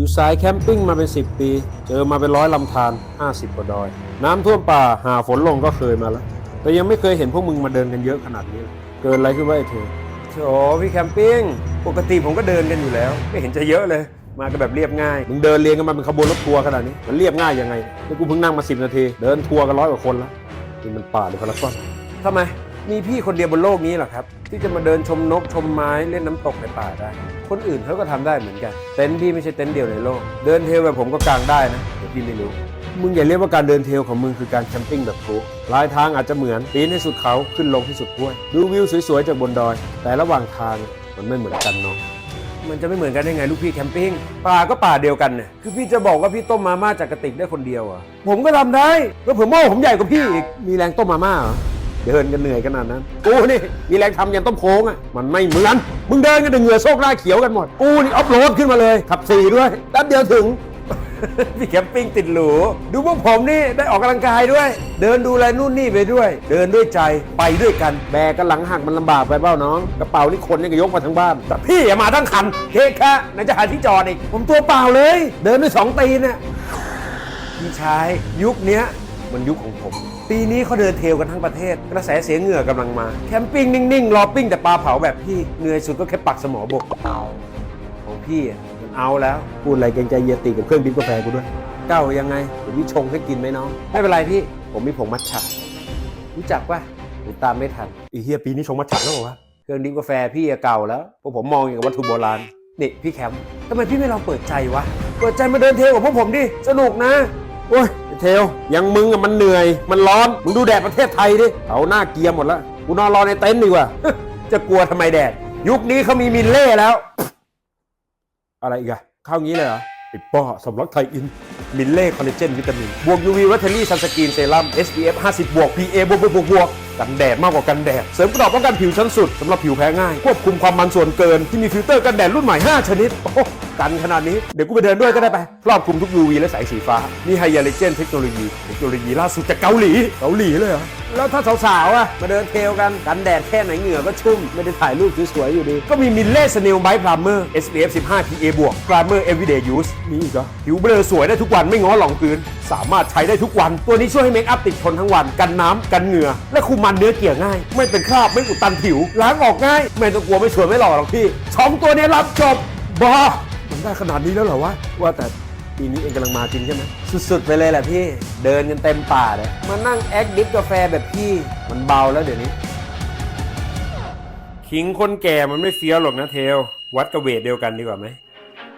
อยู่สายแคมปิ้งมาเป็น 10 ปี เจอมาเป็นร้อยลำธาร50 กว่าดอย น้ำท่วมป่าหาฝนลงก็เคยมาแล้ว แต่ยังไม่เคยเห็นพวกมึงมาเดินกันเยอะขนาดนี้เลยเกินอะไรขึ้นวะไอ้เธอโอ้พี่แคมปิ้ง ปกติผมก็เดินกันอยู่แล้ว ไม่เห็นจะเยอะเลย มากันแบบเรียบง่าย มึงเดินเรียงกันมาเป็นขบวนรถทัวร์ขนาดนี้ มันเรียบง่ายยังไงนี่กูเพิ่งนั่งมา 10 นาที เดินทัวร์กันร้อยกว่าคนแล้วนี่มันป่าหรือพารากอนทำไม มีพี่คนเดียวบนโลกนี้เหรอครับ ที่จะมาเดินชมนกชมไม้เล่นน้ำตกในป่าได้ คนอื่นเขาก็ทำได้เหมือนกัน เต็นท์พี่ไม่ใช่เต็นท์เดียวในโลก เดินเทรลแบบผมก็กางได้นะแต่พี่ไม่รู้ มึงอย่าเรียกว่าการเดินเทรลของมึงคือการแคมปิ้งแบบกูปลายทางอาจจะเหมือนปีนให้สุดเขาขึ้นลงที่สุดห้วย ดูวิวสวยๆจากบนดอย แต่ระหว่างทางมันไม่เหมือนกันเนาะ มันจะไม่เหมือนกันได้ไงลูกพี่แคมปิ้งป่าก็ป่าเดียวกันเนี่ยคือพี่จะบอกว่าพี่ต้มมาม่าจากกระติกได้คนเดียวอะผมก็ทำได้ก็เผื่อหม้อผมใหญ่กว่าพี่อีกมีแรงต้มมาม่าเหรอ เดินกันเหนื่อยขนาดนั้น กูนี่ มีแรงทำยันต้มโค้งอะ มันไม่เหมือน มึงเดินกันเหงื่อโซกหน้าเขียวกันหมด กูนี่ออฟโรดขึ้นมาเลย ขับสี่ด้วยแป๊บเดียวถึง พี่แคมปิ้งติดหรู ดูพวกผมนี่ได้ออกกำลังกายด้วย เดินดูแลนู่นนี่ไปด้วย เดินด้วยใจไปด้วยกัน แบกกันหลังหักมันลำบากไปเปล่าน้อง กระเป๋านี่คนนี่ก็ยกมาทั้งบ้าน แต่พี่อย่ามาทั้งคันเทคะไหนจะหาที่จอดอีก ผมตัวเปล่าเลย เดินด้วยสองตีนนี่ยพี่ชายยุคเนี้ย มันยุคของผม ปีนี้เขาเดินเทรลกันทั้งประเทศ กระแสเสียเหงื่อกำลังมา แคมปิ้งนิ่งๆ รอปิ้งแต่ปลาเผาแบบพี่เหนื่อยสุดก็แค่ปักสมอบกของพี่อะมันเอาแล้ว พูดอะไรเกรงใจเยติกับเครื่องดื่มกาแฟกูด้วย เก้ายังไงเดี๋ยวพี่ชงให้กินไหมน้อง ไม่เป็นไรพี่ ผมมีผงมัทฉะรู้จักป่ะหรือตามไม่ทันอีเฮียปีนี้ชงมัทฉะแล้วเหรอวะเครื่องดื่มกาแฟพี่อะเก่าแล้วพวกผมมองอย่างกับวัตถุโบราณนี่พี่แคมป์ทำไมพี่ไม่ลองเปิดใจวะ เปิดใจมาเดินเทรลกับพวกผมดิ สนุกนะ โอ้ยไอ้เทลยังมึงอะมันเหนื่อย มันร้อน มึงดูแดดประเทศไทยดิเขาหน้าเกียร์หมดแล้วกูนอนรอในเต็นท์ดีกว่า จะกลัวทำไมแดด ยุคนี้เขามีมิลเล่แล้ว อะไรอีกอะเข้างี้เลยเหรอปิดป้อสำลักไทยอิน มิลเล่คอลลาเจนวิตามิน บวก UV วัตเทอรี่ซันสกรีนเซรั่ม SPF 50 บวก PA บวกบวกบวกบว กันแดดมากกว่ากันแดด เสริมกรอบป้องกันผิวชั้นสุดสำหรับผิวแพ้ง่าย ควบคุมความมันส่วนเกินที่มีฟิลเตอร์กันแดดรุ่นใหม่ 5 ชนิด โอ้กันขนาดนี้ เดี๋ยวกูไปเดินด้วยก็ได้ไป ครอบคลุมทุก UV และแสงสีฟ้า นี่ไฮยาเลเจนเทคโนโลยี เทคโนโลยีล่าสุดจากเกาหลี เกาหลีเลยเหรอ แล้วถ้าสาวๆอะมาเดินเทรลกันกันแดดแค่ไหนเหงื่อก็ชุ่ม ไม่ได้ถ่ายรูปสวยๆอยู่ดี ก็มีมิลเล่สเนลไบท์พลาเมอร์ SPF 15 PA บวกพลาเมอร์ everyday use มีอีกเหรอผิวเบลอสวยได้ทุกวันไม่ง้อหลองพื้น สามารถใช้ได้ทุกวัน ตัวนี้ช่วยให้เมคอัพติดทนทั้งวัน กันน้ำกันเหงื่อ และคุมมันเนื้อเกลี่ยง่าย ไม่เป็นคราบไม่อุดตันผิวล้างออกง่าย ไม่ต้องกลัวไม่สวยไม่หล่อหรอกพี่สองตัวนี้รับจบบอมันได้ขนาดนี้แล้วเหรอวะว่าแต่ ปีนี้เองกำลังมาจริงใช่ไหมสุดๆไปเลยแหละพี่ เดินกันเต็มป่าเลยมานั่งแอคดิฟกาแฟแบบพี่มันเบาแล้วเดี๋ยวนี้ ขิงคนแก่มันไม่เฟี้ยวหรอกนะเทล วัดกระเวทเดียวกันดีกว่าไหม